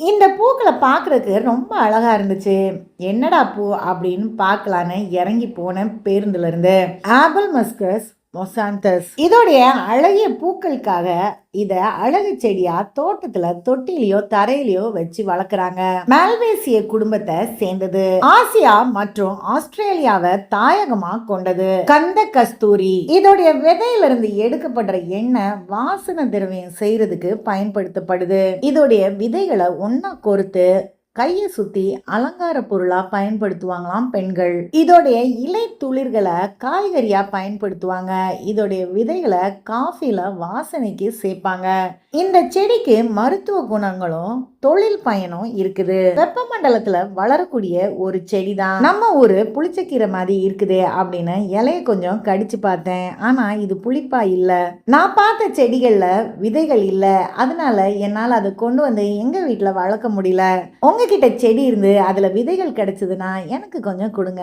இந்த பூக்களை பார்க்குறதுக்கு ரொம்ப அழகாக இருந்துச்சு. என்னடா பூ அப்படின்னு பார்க்கலான்னு இறங்கி போனேன் பேருந்துலேருந்து ஆப்பிள் மஸ்கஸ் மொசாந்தஸ். இதோடைய அழகிய பூக்களுக்காக இத அழகு செடியா தோட்டத்துல தொட்டிலையோ தரையிலையோ வச்சு வளர்க்குறாங்க. மால்வேசிய குடும்பத்தை சேர்ந்தது. ஆசியா மற்றும் ஆஸ்திரேலியாவை தாயகமா கொண்டது. கந்த கஸ்தூரி. இதோடைய விதையில இருந்து எடுக்கப்படுற எண்ணெய் வாசன திரவியம் செய்யறதுக்கு பயன்படுத்தப்படுது. இதோடைய விதைகளை ஒன்னா கோர்த்து கையை சுத்தி அலங்கார பொருளா பயன்படுத்துவாங்களாம் பெண்கள். இதோடைய இலை துளிர்களை காய்கறியா பயன்படுத்துவாங்க. இதோடைய விதைகளை காஃபில வாசனைக்கு சேர்ப்பாங்க. இந்த செடிக்கு மருத்துவ குணங்களும் தொழில் பயனும் இருக்குது. வெப்பமண்டலத்துல வளரக்கூடிய ஒரு செடி தான் நம்ம ஒரு புளிச்சக்கீரை மாதிரி இருக்குது அப்படின்னு இலைய கொஞ்சம் கடிச்சு பார்த்தேன். ஆனா இது புளிப்பா இல்ல. நான் பார்த்த செடிகள்ல விதைகள் இல்ல. அதனால என்னால் அதை கொண்டு வந்து எங்க வீட்டுல வளர்க்க முடியல. உங்ககிட்ட செடி இருந்து அதுல விதைகள் கிடைச்சதுன்னா எனக்கு கொஞ்சம் கொடுங்க.